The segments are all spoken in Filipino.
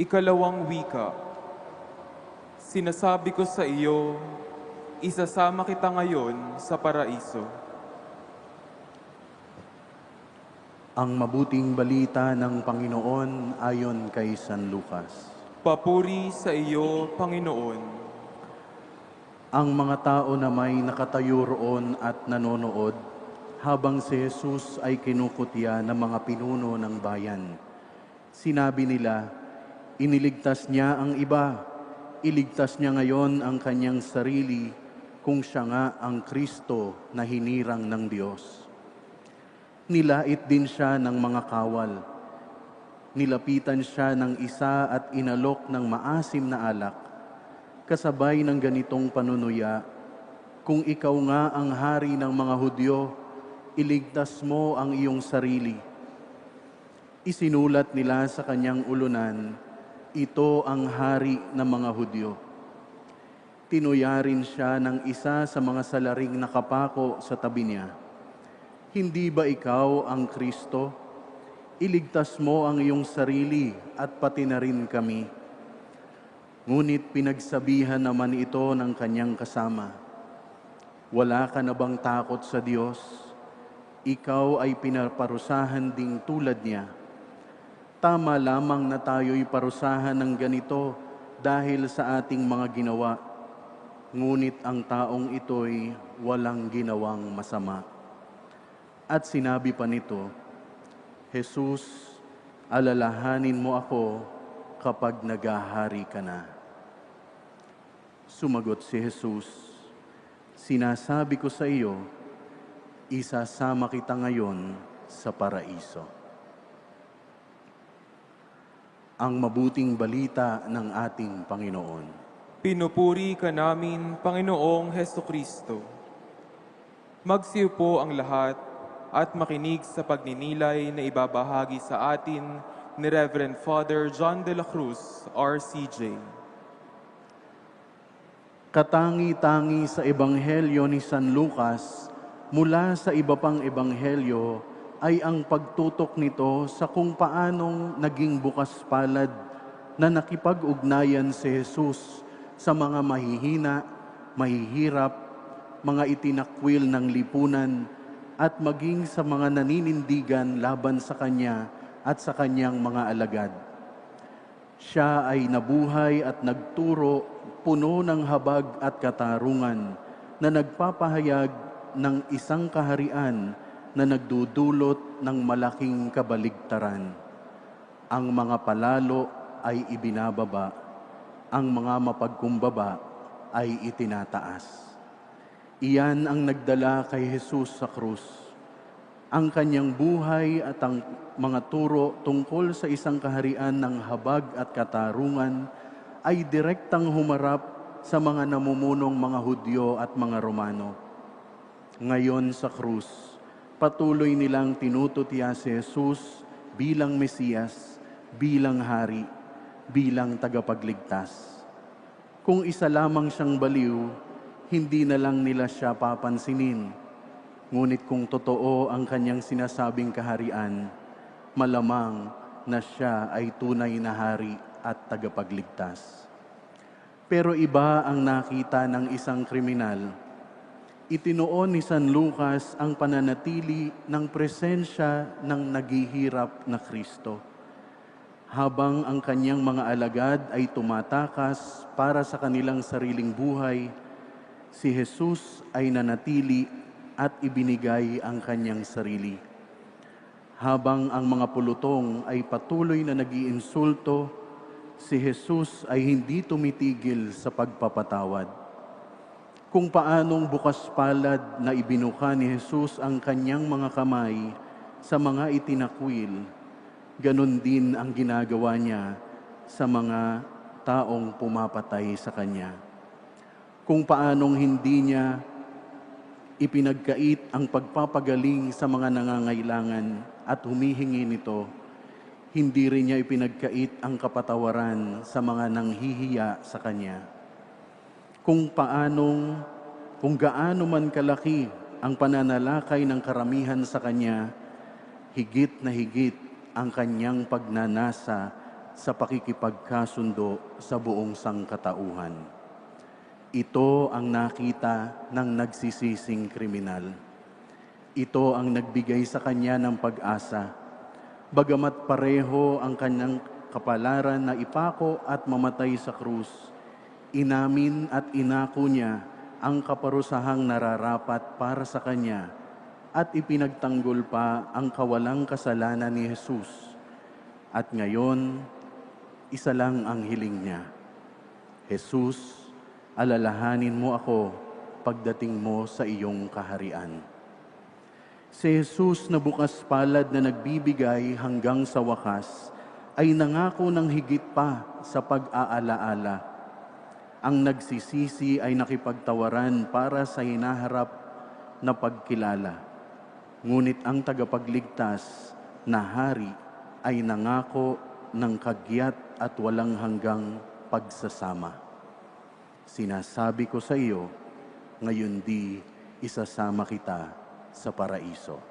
Ikalawang wika. Sinasabi ko sa iyo, isasama kita ngayon sa paraiso. Ang mabuting balita ng Panginoon ayon kay San Lucas. Papuri sa iyo, Panginoon. Ang mga tao na may nakatayo roon at nanonood habang si Jesus ay kinukutya ng mga pinuno ng bayan. Sinabi nila, iniligtas niya ang iba, iligtas niya ngayon ang kanyang sarili kung siya nga ang Kristo na hinirang ng Diyos. Nilait din siya ng mga kawal. Nilapitan siya ng isa at inalok ng maasim na alak. Kasabay ng ganitong panunuya, kung ikaw nga ang hari ng mga Hudyo, iligtas mo ang iyong sarili. Isinulat nila sa kanyang ulunan, ito ang hari ng mga Hudyo. Tinuya rin siya ng isa sa mga salaring nakapako sa tabi niya. Hindi ba ikaw ang Kristo? Iligtas mo ang iyong sarili at pati na rin kami. Ngunit pinagsabihan naman ito ng kanyang kasama. Wala ka na bang takot sa Diyos? Ikaw ay pinaparusahan ding tulad niya. Tama lamang na tayo'y parusahan ng ganito dahil sa ating mga ginawa. Ngunit ang taong ito'y walang ginawang masama. At sinabi pa nito, Jesus, alalahanin mo ako kapag nagahari ka na. Sumagot si Jesus, Sinasabi ko sa iyo, isasama kita ngayon sa paraiso. Ang mabuting balita ng ating Panginoon. Pinupuri ka namin, Panginoong Heso Kristo. Magsiyo po ang lahat at makinig sa pagninilay na ibabahagi sa atin ni Reverend Father John de la Cruz, RCJ. Katangi-tangi sa Ebanghelyo ni San Lucas mula sa iba pang Ebanghelyo ay ang pagtutok nito sa kung paanong naging bukas palad na nakipag-ugnayan si Jesus sa mga mahihina, mahihirap, mga itinakwil ng lipunan at maging sa mga naninindigan laban sa Kanya at sa Kanyang mga alagad. Siya ay nabuhay at nagturo puno ng habag at katarungan na nagpapahayag ng isang kaharian na nagdudulot ng malaking kabaligtaran. Ang mga palalo ay ibinababa, ang mga mapagkumbaba ay itinataas. Iyan ang nagdala kay Jesus sa krus. Ang kanyang buhay at ang mga turo tungkol sa isang kaharian ng habag at katarungan ay direktang humarap sa mga namumunong mga Hudyo at mga Romano. Ngayon sa krus, patuloy nilang tinututya si Jesus bilang Mesiyas, bilang Hari, bilang tagapagligtas. Kung isa lamang siyang baliw, hindi na lang nila siya papansinin. Ngunit kung totoo ang kanyang sinasabing kaharian, malamang na siya ay tunay na hari at tagapagligtas. Pero iba ang nakita ng isang kriminal. Itinuon ni San Lucas ang pananatili ng presensya ng naghihirap na Kristo. Habang ang kanyang mga alagad ay tumatakas para sa kanilang sariling buhay, si Jesus ay nanatili at ibinigay ang kanyang sarili. Habang ang mga pulutong ay patuloy na nag-iinsulto, si Jesus ay hindi tumitigil sa pagpapatawad. Kung paanong bukas palad na ibinuka ni Jesus ang kanyang mga kamay sa mga itinakwil, ganon din ang ginagawa niya sa mga taong pumapatay sa kanya. Kung paanong hindi niya ipinagkait ang pagpapagaling sa mga nangangailangan at humihingi nito, hindi rin niya ipinagkait ang kapatawaran sa mga nanghihiya sa kanya. Kung paanong, kung gaano man kalaki ang pananalakay ng karamihan sa kanya, higit na higit ang kanyang pagnanasa sa pakikipagkasundo sa buong sangkatauhan. Ito ang nakita ng nagsisising kriminal. Ito ang nagbigay sa kanya ng pag-asa. Bagamat pareho ang kanyang kapalaran na ipako at mamatay sa krus, inamin at inako niya ang kaparusahang nararapat para sa kanya at ipinagtanggol pa ang kawalang kasalanan ni Jesus. At ngayon, isa lang ang hiling niya. Jesus, alalahanin mo ako pagdating mo sa iyong kaharian. Si Jesus na bukas palad na nagbibigay hanggang sa wakas ay nangako ng higit pa sa pag-aalaala. Ang nagsisisi ay nakipagtawaran para sa hinaharap na pagkilala. Ngunit ang tagapagligtas na hari ay nangako ng kagyat at walang hanggang pagsasama. Sinasabi ko sa iyo, ngayon di isasama kita sa paraiso.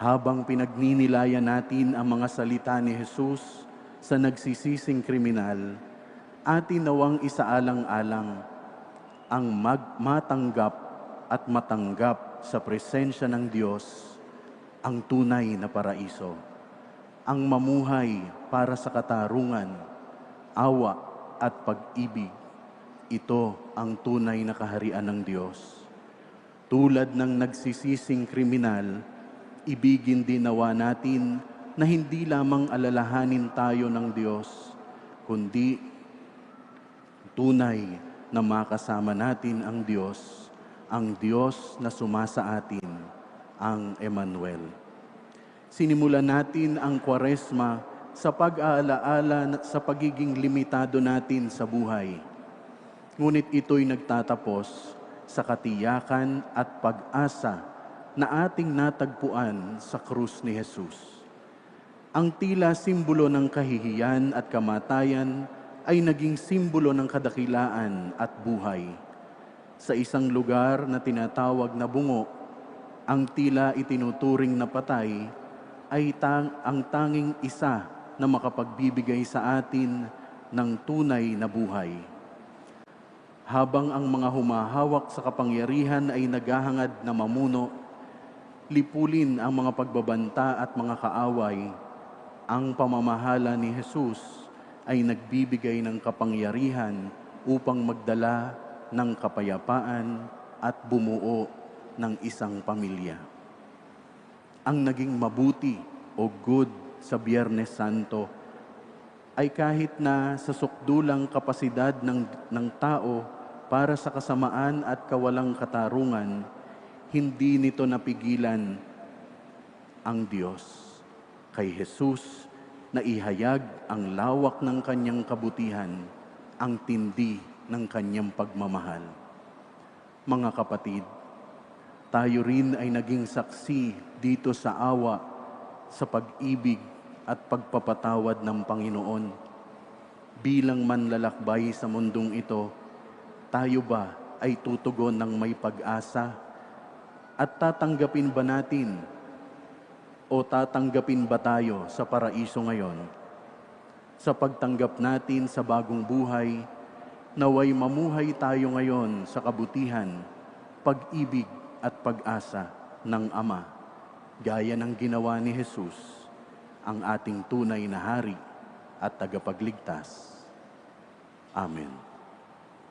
Habang pinagninilayan natin ang mga salita ni Jesus sa nagsisising kriminal, atin nawang isaalang-alang ang mag- matanggap at matanggap sa presensya ng Diyos ang tunay na paraiso. Ang mamuhay para sa katarungan, awa at pag-ibig. Ito ang tunay na kaharian ng Diyos. Tulad ng nagsisising kriminal, ibigin din nawa natin na hindi lamang alalahanin tayo ng Diyos, kundi tunay na makasama natin ang Diyos, ang Diyos na sumasa atin, ang Emmanuel. Sinimulan natin ang kwaresma sa pag-aalaala sa pagiging limitado natin sa buhay. Ngunit ito'y nagtatapos sa katiyakan at pag-asa na ating natagpuan sa krus ni Jesus. Ang tila simbolo ng kahihiyan at kamatayan ay naging simbolo ng kadakilaan at buhay. Sa isang lugar na tinatawag na bungo, ang tila itinuturing na patay ay tang ang tanging isa na makapagbibigay sa atin ng tunay na buhay. Habang ang mga humahawak sa kapangyarihan ay naghahangad na mamuno, lipulin ang mga pagbabanta at mga kaaway, ang pamamahala ni Jesus ay nagbibigay ng kapangyarihan upang magdala ng kapayapaan at bumuo ng isang pamilya. Ang naging mabuti o good sa Biyernes Santo ay kahit na sa sukdulang kapasidad ng, ng tao para sa kasamaan at kawalang katarungan, hindi nito napigilan ang Diyos kay Jesus na ihayag ang lawak ng kanyang kabutihan, ang tindi ng kanyang pagmamahal. Mga kapatid, tayo rin ay naging saksi dito sa awa, sa pag-ibig at pagpapatawad ng Panginoon. Bilang manlalakbay sa mundong ito, tayo ba ay tutugon ng may pag-asa? At tatanggapin ba natin o tatanggapin ba tayo sa paraiso ngayon? Sa pagtanggap natin sa bagong buhay, naway mamuhay tayo ngayon sa kabutihan, pag-ibig at pag-asa ng Ama, gaya ng ginawa ni Jesus, ang ating tunay na hari at tagapagligtas. Amen.